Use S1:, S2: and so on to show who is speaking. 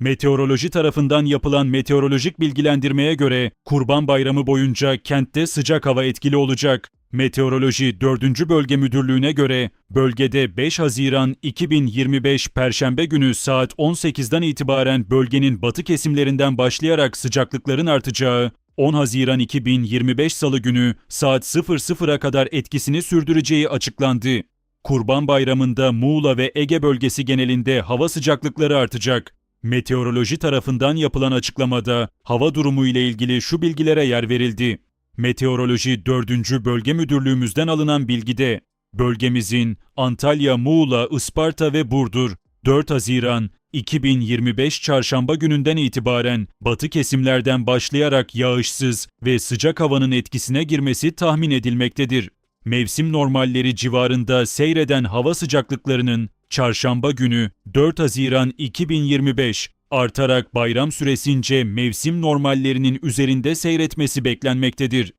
S1: Meteoroloji tarafından yapılan meteorolojik bilgilendirmeye göre Kurban Bayramı boyunca kentte sıcak hava etkili olacak. Meteoroloji 4. Bölge Müdürlüğü'ne göre bölgede 5 Haziran 2025 Perşembe günü saat 18'den itibaren bölgenin batı kesimlerinden başlayarak sıcaklıkların artacağı, 10 Haziran 2025 Salı günü saat 00'a kadar etkisini sürdüreceği açıklandı. Kurban Bayramı'nda Muğla ve Ege bölgesi genelinde hava sıcaklıkları artacak. Meteoroloji tarafından yapılan açıklamada hava durumu ile ilgili şu bilgilere yer verildi. Meteoroloji 4. Bölge Müdürlüğümüzden alınan bilgide bölgemizin Antalya, Muğla, Isparta ve Burdur 4 Haziran 2025 çarşamba gününden itibaren batı kesimlerden başlayarak yağışsız ve sıcak havanın etkisine girmesi tahmin edilmektedir. Mevsim normalleri civarında seyreden hava sıcaklıklarının çarşamba günü 4 Haziran 2025 artarak bayram süresince mevsim normallerinin üzerinde seyretmesi beklenmektedir.